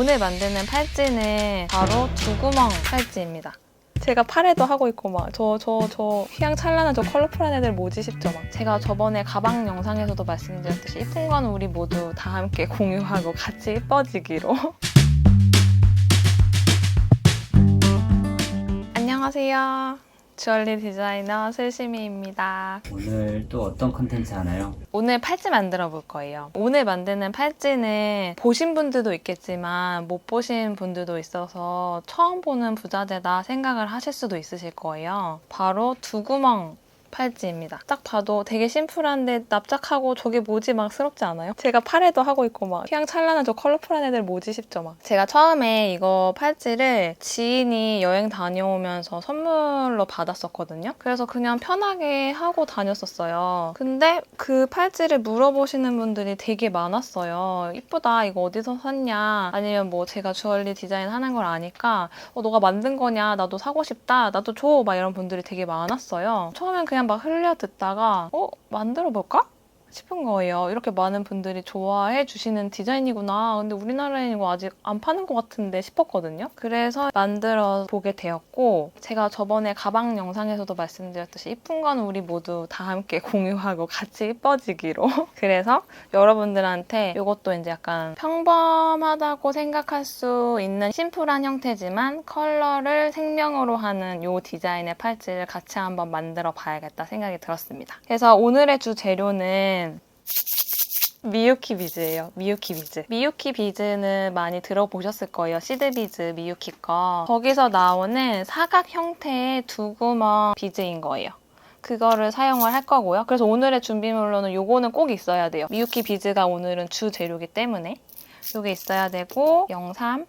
오늘 만드는 팔찌는 바로 두구멍 팔찌입니다. 제가 팔에도 하고 있고 막 저 저 저 휘황찬란한 저 컬러풀한 애들 뭐지 싶죠 막. 제가 저번에 가방 영상에서도 말씀드렸듯이 이쁜 건 우리 모두 다 함께 공유하고 같이 이뻐지기로. 안녕하세요 주얼리 디자이너 슬심이입니다 오늘 또 어떤 컨텐츠 하나요? 오늘 팔찌 만들어 볼 거예요. 오늘 만드는 팔찌는 보신 분들도 있겠지만 못 보신 분들도 있어서 처음 보는 부자재다 생각을 하실 수도 있으실 거예요. 바로 두 구멍 팔찌입니다. 딱 봐도 되게 심플한데 납작하고 저게 뭐지 막 스럽지 않아요? 제가 팔에도 하고 있고 막 휘황찬란한 저 컬러풀한 애들 뭐지 싶죠 막. 제가 처음에 이거 팔찌를 지인이 여행 다녀오면서 선물로 받았었거든요. 그래서 그냥 편하게 하고 다녔었어요. 근데 그 팔찌를 물어보시는 분들이 되게 많았어요. 이쁘다 이거 어디서 샀냐 아니면 뭐 제가 주얼리 디자인 하는 걸 아니까 어, 너가 만든 거냐 나도 사고 싶다 나도 줘 막 이런 분들이 되게 많았어요. 처음엔 그냥 막 흘려 듣다가 어 만들어 볼까? 싶은 거예요. 이렇게 많은 분들이 좋아해 주시는 디자인이구나. 근데 우리나라에는 이거 아직 안 파는 것 같은데 싶었거든요. 그래서 만들어 보게 되었고, 제가 저번에 가방 영상에서도 말씀드렸듯이 이쁜 건 우리 모두 다 함께 공유하고 같이 이뻐지기로. 그래서 여러분들한테 이것도 이제 약간 평범하다고 생각할 수 있는 심플한 형태지만 컬러를 생명으로 하는 이 디자인의 팔찌를 같이 한번 만들어 봐야겠다 생각이 들었습니다. 그래서 오늘의 주 재료는 미유키 비즈예요. 미유키 비즈. 미유키 비즈는 많이 들어보셨을 거예요. 시드 비즈 미유키 거. 거기서 나오는 사각 형태의 두 구멍 비즈인 거예요. 그거를 사용을 할 거고요. 그래서 오늘의 준비물로는 요거는 꼭 있어야 돼요. 미유키 비즈가 오늘은 주 재료기 때문에 요게 있어야 되고 영삼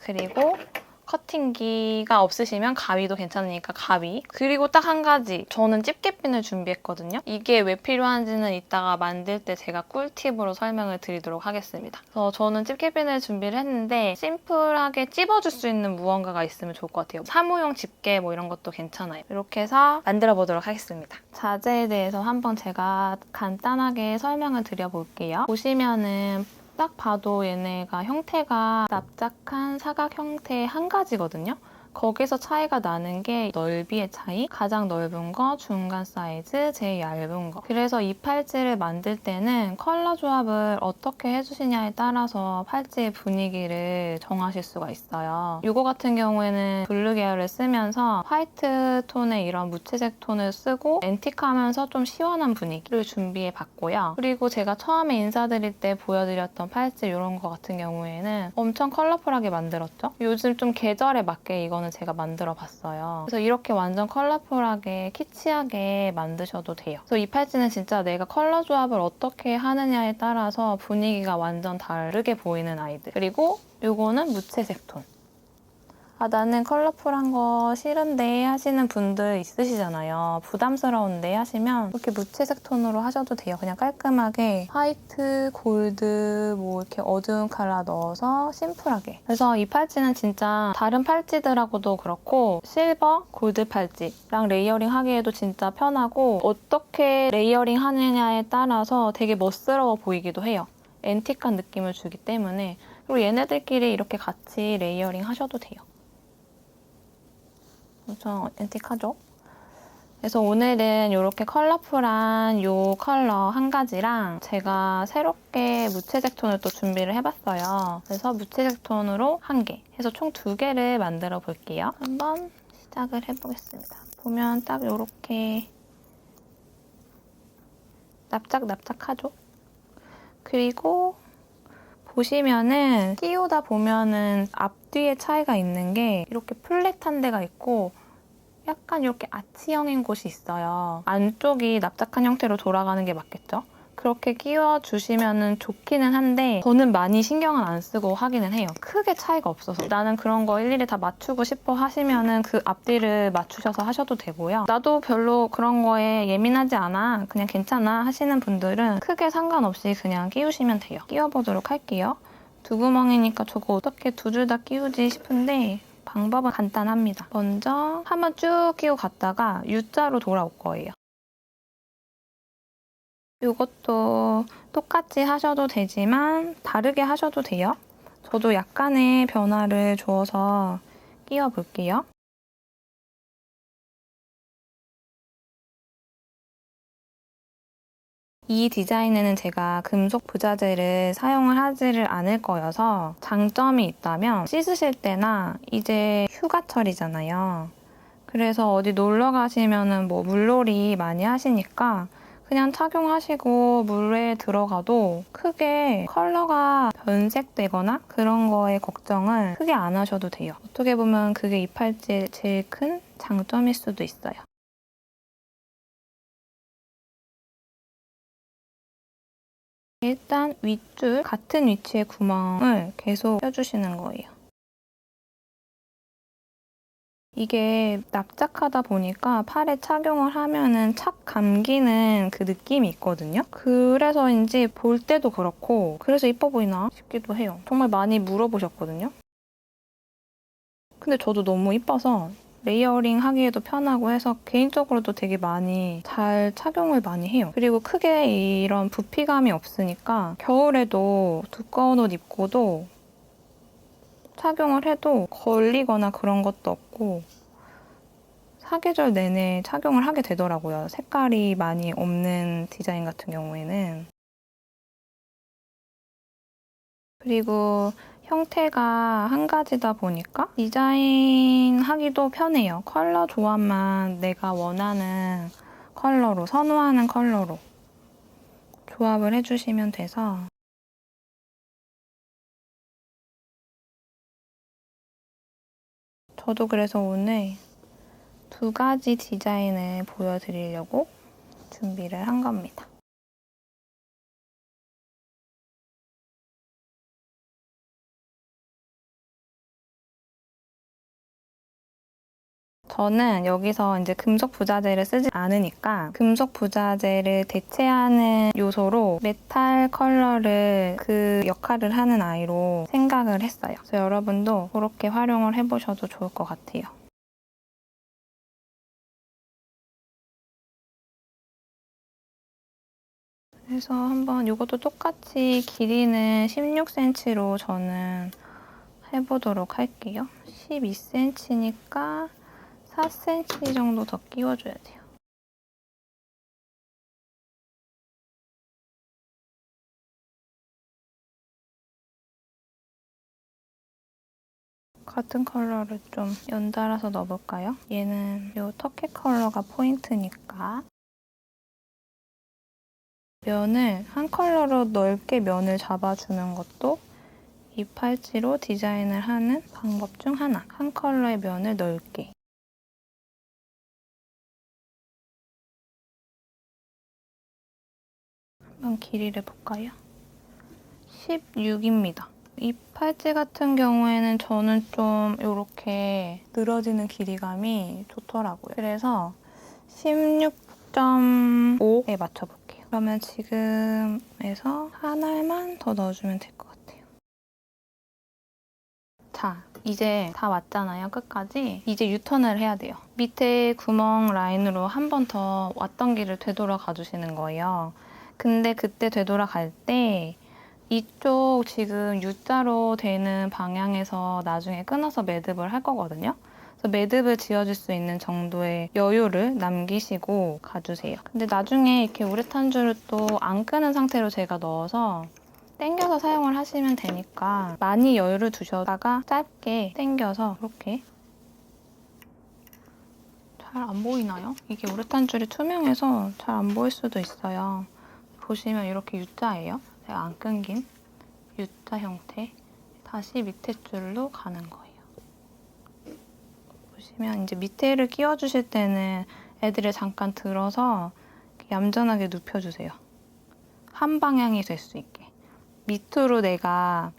그리고 커팅기가 없으시면 가위도 괜찮으니까 가위. 그리고 딱 한 가지. 저는 집게핀을 준비했거든요. 이게 왜 필요한지는 이따가 만들 때 제가 꿀팁으로 설명을 드리도록 하겠습니다. 그래서 저는 집게핀을 준비를 했는데 심플하게 찝어줄 수 있는 무언가가 있으면 좋을 것 같아요. 사무용 집게 뭐 이런 것도 괜찮아요. 이렇게 해서 만들어 보도록 하겠습니다. 자재에 대해서 한번 제가 간단하게 설명을 드려볼게요. 보시면은 딱 봐도 얘네가 형태가 납작한 사각 형태의 한 가지거든요. 거기서 차이가 나는 게 넓이의 차이, 가장 넓은 거, 중간 사이즈, 제일 얇은 거. 그래서 이 팔찌를 만들 때는 컬러 조합을 어떻게 해주시냐에 따라서 팔찌의 분위기를 정하실 수가 있어요. 이거 같은 경우에는 블루 계열을 쓰면서 화이트 톤의 이런 무채색 톤을 쓰고 앤틱하면서 좀 시원한 분위기를 준비해 봤고요. 그리고 제가 처음에 인사드릴 때 보여드렸던 팔찌 이런 거 같은 경우에는 엄청 컬러풀하게 만들었죠. 요즘 좀 계절에 맞게 이거는 제가 만들어 봤어요. 그래서 이렇게 완전 컬러풀하게 키치하게 만드셔도 돼요. 그래서 이 팔찌는 진짜 내가 컬러 조합을 어떻게 하느냐에 따라서 분위기가 완전 다르게 보이는 아이들. 그리고 요거는 무채색 톤. 아, 나는 컬러풀한 거 싫은데 하시는 분들 있으시잖아요. 부담스러운데 하시면 이렇게 무채색 톤으로 하셔도 돼요. 그냥 깔끔하게 화이트, 골드, 뭐 이렇게 어두운 컬러 넣어서 심플하게. 그래서 이 팔찌는 진짜 다른 팔찌들하고도 그렇고 실버, 골드 팔찌랑 레이어링 하기에도 진짜 편하고 어떻게 레이어링 하느냐에 따라서 되게 멋스러워 보이기도 해요. 앤틱한 느낌을 주기 때문에 그리고 얘네들끼리 이렇게 같이 레이어링 하셔도 돼요. 엄청 앤틱하죠? 그래서 오늘은 이렇게 컬러풀한 이 컬러 한 가지랑 제가 새롭게 무채색 톤을 또 준비를 해봤어요. 그래서 무채색 톤으로 한 개, 해서 총 두 개를 만들어 볼게요. 한번 시작을 해보겠습니다. 보면 딱 이렇게 납작납작하죠? 그리고 보시면은 끼우다 보면은 앞뒤의 차이가 있는 게 이렇게 플랫한 데가 있고 약간 이렇게 아치형인 곳이 있어요. 안쪽이 납작한 형태로 돌아가는 게 맞겠죠? 그렇게 끼워주시면 좋기는 한데 저는 많이 신경을 안 쓰고 하기는 해요. 크게 차이가 없어서 나는 그런 거 일일이 다 맞추고 싶어 하시면은 그 앞뒤를 맞추셔서 하셔도 되고요. 나도 별로 그런 거에 예민하지 않아 그냥 괜찮아 하시는 분들은 크게 상관없이 그냥 끼우시면 돼요. 끼워보도록 할게요. 두 구멍이니까 저거 어떻게 두 줄 다 끼우지 싶은데 방법은 간단합니다. 먼저 한번 쭉 끼고 갔다가 U자로 돌아올 거예요. 이것도 똑같이 하셔도 되지만 다르게 하셔도 돼요. 저도 약간의 변화를 주어서 끼워 볼게요. 이 디자인에는 제가 금속 부자재를 사용을 하지를 않을 거여서 장점이 있다면 씻으실 때나 이제 휴가철이잖아요. 그래서 어디 놀러 가시면은 뭐 물놀이 많이 하시니까 그냥 착용하시고 물에 들어가도 크게 컬러가 변색되거나 그런 거에 걱정을 크게 안 하셔도 돼요. 어떻게 보면 그게 이 팔찌의 제일 큰 장점일 수도 있어요. 일단 윗줄 같은 위치의 구멍을 계속 껴주시는 거예요. 이게 납작하다 보니까 팔에 착용을 하면은 착 감기는 그 느낌이 있거든요. 그래서인지 볼 때도 그렇고 그래서 이뻐 보이나 싶기도 해요. 정말 많이 물어보셨거든요. 근데 저도 너무 이뻐서 레이어링 하기에도 편하고 해서 개인적으로도 되게 많이 잘 착용을 많이 해요. 그리고 크게 이런 부피감이 없으니까 겨울에도 두꺼운 옷 입고도 착용을 해도 걸리거나 그런 것도 없고 사계절 내내 착용을 하게 되더라고요. 색깔이 많이 없는 디자인 같은 경우에는. 그리고 형태가 한 가지다 보니까 디자인 하기도 편해요. 컬러 조합만 내가 원하는 컬러로, 선호하는 컬러로 조합을 해주시면 돼서 저도 그래서 오늘 두 가지 디자인을 보여드리려고 준비를 한 겁니다. 저는 여기서 이제 금속 부자재를 쓰지 않으니까 금속 부자재를 대체하는 요소로 메탈 컬러를 그 역할을 하는 아이로 생각을 했어요. 그래서 여러분도 그렇게 활용을 해보셔도 좋을 것 같아요. 그래서 한번 이것도 똑같이 길이는 16cm로 저는 해보도록 할게요. 12cm니까 4cm 정도 더 끼워줘야 돼요. 같은 컬러를 좀 연달아서 넣어볼까요? 얘는 이 터키 컬러가 포인트니까 면을 한 컬러로 넓게 면을 잡아주는 것도 이 팔찌로 디자인을 하는 방법 중 하나. 한 컬러의 면을 넓게. 한번 길이를 볼까요? 16입니다. 이 팔찌 같은 경우에는 저는 좀 이렇게 늘어지는 길이감이 좋더라고요. 그래서 16.5에 맞춰볼게요. 그러면 지금에서 한 알만 더 넣어주면 될 것 같아요. 자, 이제 다 왔잖아요, 끝까지. 이제 유턴을 해야 돼요. 밑에 구멍 라인으로 한 번 더 왔던 길을 되돌아가 주시는 거예요. 근데 그때 되돌아갈 때 이쪽 지금 U자로 되는 방향에서 나중에 끊어서 매듭을 할 거거든요. 그래서 매듭을 지어줄 수 있는 정도의 여유를 남기시고 가주세요. 근데 나중에 이렇게 우레탄 줄을 또 안 끄는 상태로 제가 넣어서 당겨서 사용을 하시면 되니까 많이 여유를 두셔다가 짧게 당겨서 이렇게 잘 안 보이나요? 이게 우레탄 줄이 투명해서 잘 안 보일 수도 있어요. 보시면 이렇게 U자예요. 제가 안 끊긴 U자 형태. 다시 밑에 줄로 가는 거예요. 보시면 이제 밑에를 끼워주실 때는 애들을 잠깐 들어서 얌전하게 눕혀주세요. 한 방향이 될 수 있게. 밑으로 내가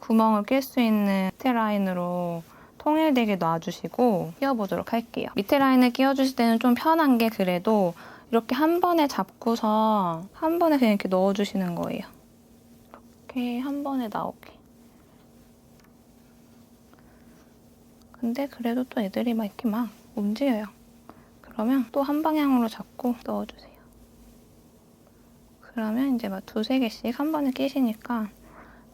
구멍을 낄 수 있는 밑에 라인으로 통일되게 놔주시고 끼워보도록 할게요. 밑에 라인을 끼워주실 때는 좀 편한 게 그래도 이렇게 한 번에 잡고서 한 번에 그냥 이렇게 넣어주시는 거예요. 이렇게 한 번에 나오게. 근데 그래도 또 애들이 막 이렇게 막 움직여요. 그러면 또 한 방향으로 잡고 넣어주세요. 그러면 이제 막 두세 개씩 한 번에 끼시니까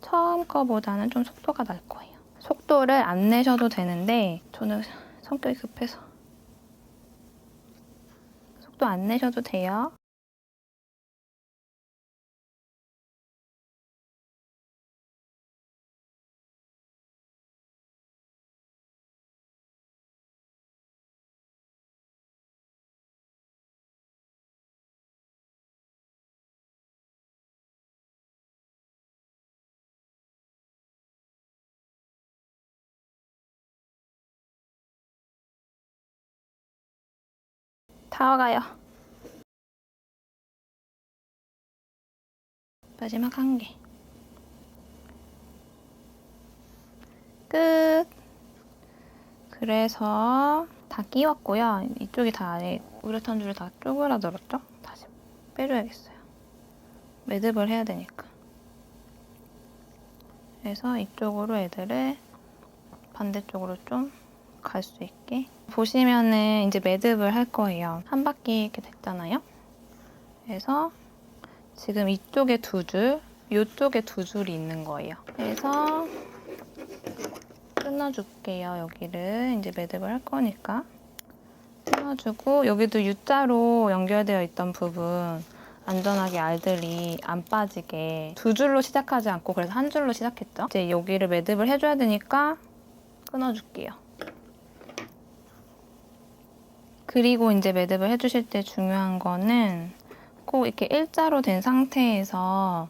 처음 거보다는 좀 속도가 날 거예요. 속도를 안 내셔도 되는데 저는 성격이 급해서 속도 안 내셔도 돼요. 다 와가요. 마지막 한 개. 끝. 그래서 다 끼웠고요. 이쪽이 다 안에 우레탄 줄이 다 쪼그라들었죠? 다시 빼줘야겠어요. 매듭을 해야 되니까. 그래서 이쪽으로 애들을 반대쪽으로 좀 갈 수 있게 보시면은 이제 매듭을 할 거예요. 한 바퀴 이렇게 됐잖아요. 그래서 지금 이쪽에 두 줄, 이쪽에 두 줄이 있는 거예요. 그래서 끊어줄게요. 여기를 이제 매듭을 할 거니까 끊어주고 여기도 U자로 연결되어 있던 부분 안전하게 알들이 안 빠지게 두 줄로 시작하지 않고 그래서 한 줄로 시작했죠. 이제 여기를 매듭을 해줘야 되니까 끊어줄게요. 그리고 이제 매듭을 해주실 때 중요한 거는 꼭 이렇게 일자로 된 상태에서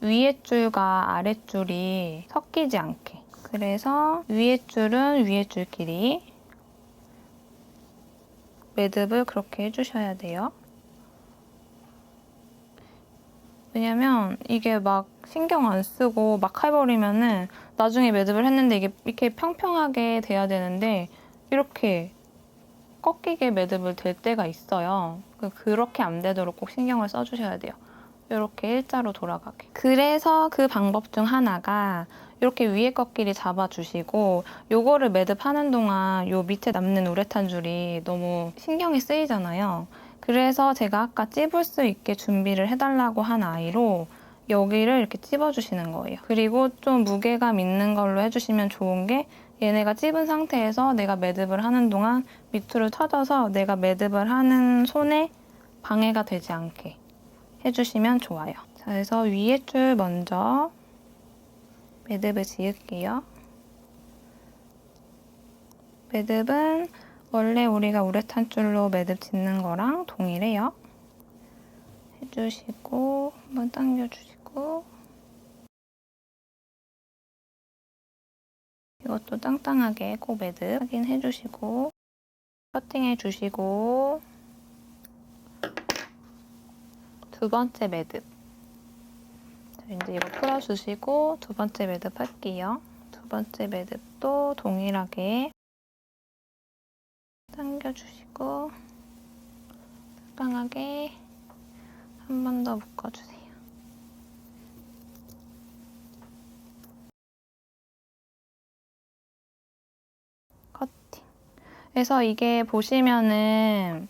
위에 줄과 아래 줄이 섞이지 않게. 그래서 위에 줄은 위에 줄끼리 매듭을 그렇게 해주셔야 돼요. 왜냐면 이게 막 신경 안 쓰고 막 해버리면은 나중에 매듭을 했는데 이게 이렇게 평평하게 돼야 되는데 이렇게 꺾이게 매듭을 될 때가 있어요. 그- 그렇게 안 되도록 꼭 신경을 써주셔야 돼요. 이렇게 일자로 돌아가게. 그래서 그 방법 중 하나가 이렇게 위에 꺾기를 잡아주시고 요거를 매듭하는 동안 요 밑에 남는 우레탄 줄이 너무 신경이 쓰이잖아요. 그래서 제가 아까 찝을 수 있게 준비를 해달라고 한 아이로 여기를 이렇게 찝어주시는 거예요. 그리고 좀 무게감 있는 걸로 해주시면 좋은 게 얘네가 찝은 상태에서 내가 매듭을 하는 동안 밑으로 쳐져서 내가 매듭을 하는 손에 방해가 되지 않게 해주시면 좋아요. 자, 그래서 위에 줄 먼저 매듭을 지을게요. 매듭은 원래 우리가 우레탄 줄로 매듭 짓는 거랑 동일해요. 해주시고 한번 당겨주시고 이것도 땅땅하게 꼭 매듭 확인해 주시고 커팅해 주시고. 두 번째 매듭. 자, 이제 이거 풀어주시고 두 번째 매듭 할게요. 두 번째 매듭도 동일하게 당겨주시고 땅땅하게 한 번 더 묶어주세요 그래서 이게 보시면은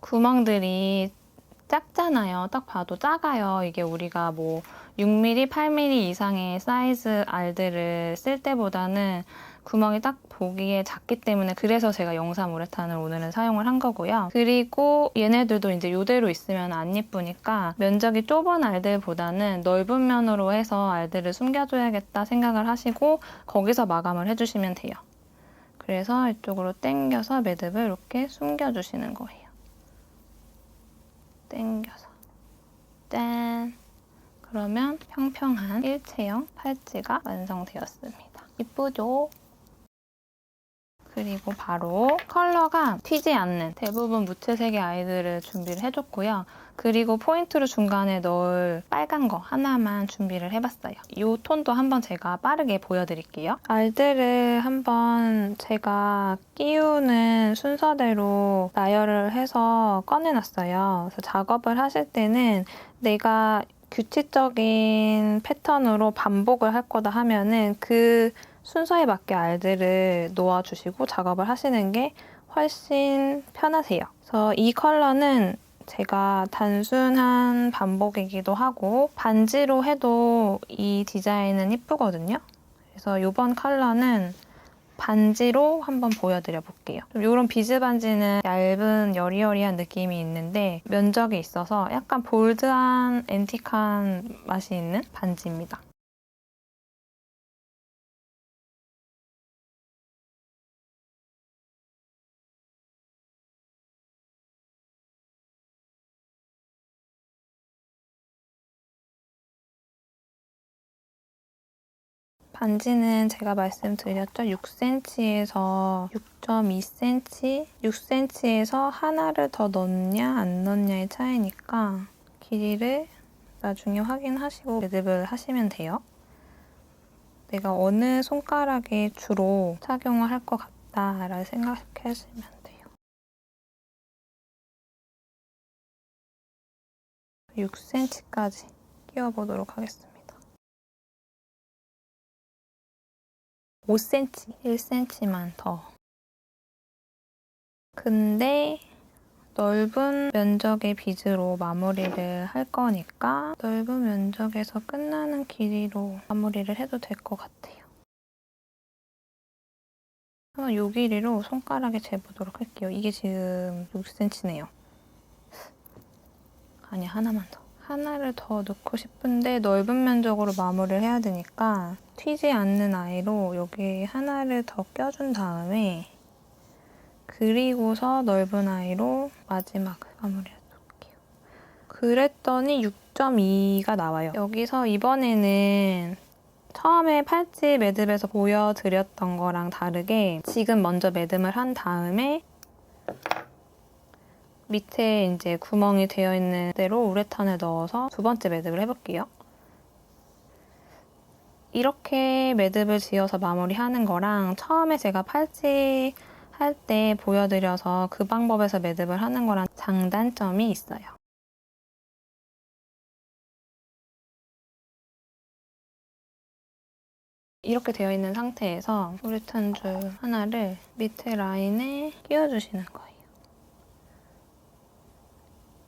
구멍들이 작잖아요. 딱 봐도 작아요. 이게 우리가 뭐 6mm, 8mm 이상의 사이즈 알들을 쓸 때보다는 구멍이 딱 보기에 작기 때문에 그래서 제가 영상 우레탄을 오늘은 사용을 한 거고요. 그리고 얘네들도 이제 이대로 있으면 안 예쁘니까 면적이 좁은 알들보다는 넓은 면으로 해서 알들을 숨겨줘야겠다 생각을 하시고 거기서 마감을 해주시면 돼요. 그래서 이쪽으로 당겨서 매듭을 이렇게 숨겨주시는 거예요. 당겨서 짠! 그러면 평평한 일체형 팔찌가 완성되었습니다. 이쁘죠? 그리고 바로 컬러가 튀지 않는 대부분 무채색의 아이들을 준비를 해줬고요. 그리고 포인트로 중간에 넣을 빨간 거 하나만 준비를 해봤어요. 이 톤도 한번 제가 빠르게 보여드릴게요. 알들을 한번 제가 끼우는 순서대로 나열을 해서 꺼내놨어요. 그래서 작업을 하실 때는 내가 규칙적인 패턴으로 반복을 할 거다 하면은 그 순서에 맞게 알들을 놓아주시고 작업을 하시는 게 훨씬 편하세요. 그래서 이 컬러는 제가 단순한 반복이기도 하고 반지로 해도 이 디자인은 이쁘거든요. 그래서 이번 컬러는 반지로 한번 보여드려 볼게요. 이런 비즈 반지는 얇은 여리여리한 느낌이 있는데 면적이 있어서 약간 볼드한 앤틱한 맛이 있는 반지입니다. 반지는 제가 말씀드렸죠. 6cm에서 6.2cm, 6cm에서 하나를 더 넣냐 안 넣냐의 차이니까 길이를 나중에 확인하시고 매듭을 하시면 돼요. 내가 어느 손가락에 주로 착용을 할 것 같다라고 생각하시면 돼요. 6cm까지 끼워보도록 하겠습니다. 5cm, 1cm만 더. 근데 넓은 면적의 비즈로 마무리를 할 거니까 넓은 면적에서 끝나는 길이로 마무리를 해도 될 것 같아요. 한번 요 길이로 손가락에 재보도록 할게요. 이게 지금 6cm네요. 아니 하나만 더. 하나를 더 넣고 싶은데 넓은 면적으로 마무리를 해야 되니까 튀지 않는 아이로 여기 하나를 더 껴준 다음에 그리고서 넓은 아이로 마지막을 마무리해줄게요. 그랬더니 6.2가 나와요. 여기서 이번에는 처음에 팔찌 매듭에서 보여드렸던 거랑 다르게 지금 먼저 매듭을 한 다음에 밑에 이제 구멍이 되어 있는 대로 우레탄을 넣어서 두 번째 매듭을 해볼게요. 이렇게 매듭을 지어서 마무리하는 거랑 처음에 제가 팔찌 할 때 보여드려서 그 방법에서 매듭을 하는 거랑 장단점이 있어요. 이렇게 되어 있는 상태에서 우레탄 줄 하나를 밑에 라인에 끼워주시는 거예요.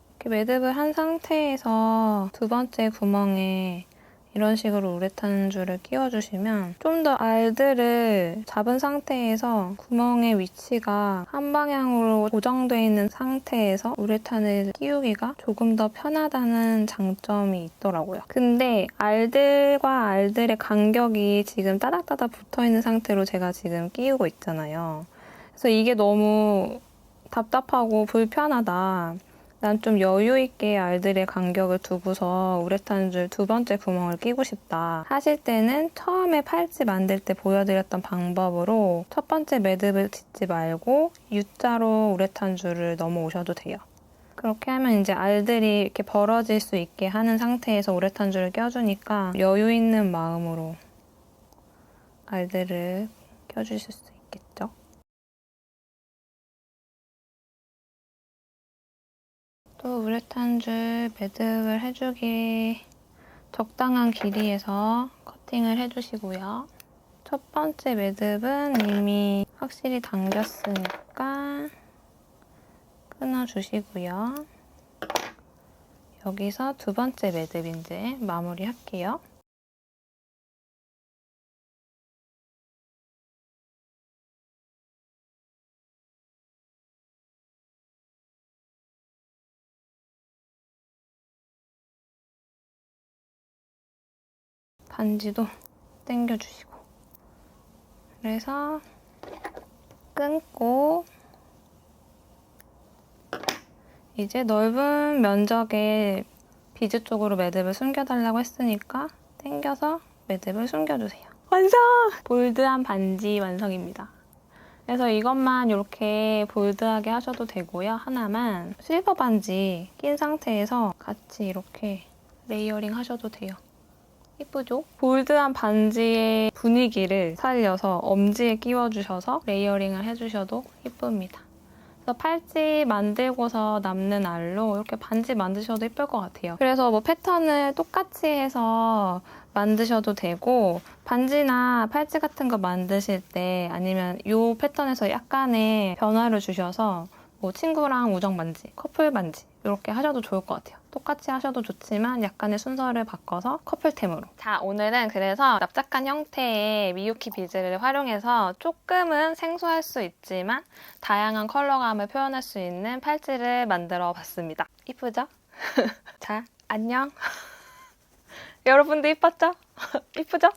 이렇게 매듭을 한 상태에서 두 번째 구멍에 이런 식으로 우레탄 줄을 끼워주시면 좀 더 알들을 잡은 상태에서 구멍의 위치가 한 방향으로 고정되어 있는 상태에서 우레탄을 끼우기가 조금 더 편하다는 장점이 있더라고요. 근데 알들과 알들의 간격이 지금 따닥따닥 붙어 있는 상태로 제가 지금 끼우고 있잖아요. 그래서 이게 너무 답답하고 불편하다. 난 좀 여유 있게 알들의 간격을 두고서 우레탄 줄 두 번째 구멍을 끼고 싶다 하실 때는 처음에 팔찌 만들 때 보여드렸던 방법으로 첫 번째 매듭을 짓지 말고 U자로 우레탄 줄을 넘어오셔도 돼요. 그렇게 하면 이제 알들이 이렇게 벌어질 수 있게 하는 상태에서 우레탄 줄을 껴주니까 여유 있는 마음으로 알들을 껴주실 수 또 우레탄 줄 매듭을 해주기 적당한 길이에서 커팅을 해주시고요. 첫 번째 매듭은 이미 확실히 당겼으니까 끊어주시고요. 여기서 두 번째 매듭 이제 마무리할게요. 반지도 당겨주시고 그래서 끊고 이제 넓은 면적의 비즈 쪽으로 매듭을 숨겨달라고 했으니까 당겨서 매듭을 숨겨주세요. 완성! 볼드한 반지 완성입니다. 그래서 이것만 이렇게 볼드하게 하셔도 되고요. 하나만 실버 반지 낀 상태에서 같이 이렇게 레이어링 하셔도 돼요. 이쁘죠? 볼드한 반지의 분위기를 살려서 엄지에 끼워주셔서 레이어링을 해주셔도 이쁩니다. 그래서 팔찌 만들고서 남는 알로 이렇게 반지 만드셔도 예쁠 것 같아요. 그래서 뭐 패턴을 똑같이 해서 만드셔도 되고 반지나 팔찌 같은 거 만드실 때 아니면 이 패턴에서 약간의 변화를 주셔서 뭐 친구랑 우정 반지, 커플 반지 이렇게 하셔도 좋을 것 같아요. 똑같이 하셔도 좋지만 약간의 순서를 바꿔서 커플템으로. 자, 오늘은 그래서 납작한 형태의 미유키 비즈를 활용해서 조금은 생소할 수 있지만 다양한 컬러감을 표현할 수 있는 팔찌를 만들어 봤습니다. 이쁘죠? 자, 안녕. 여러분도 이뻤죠? 이쁘죠?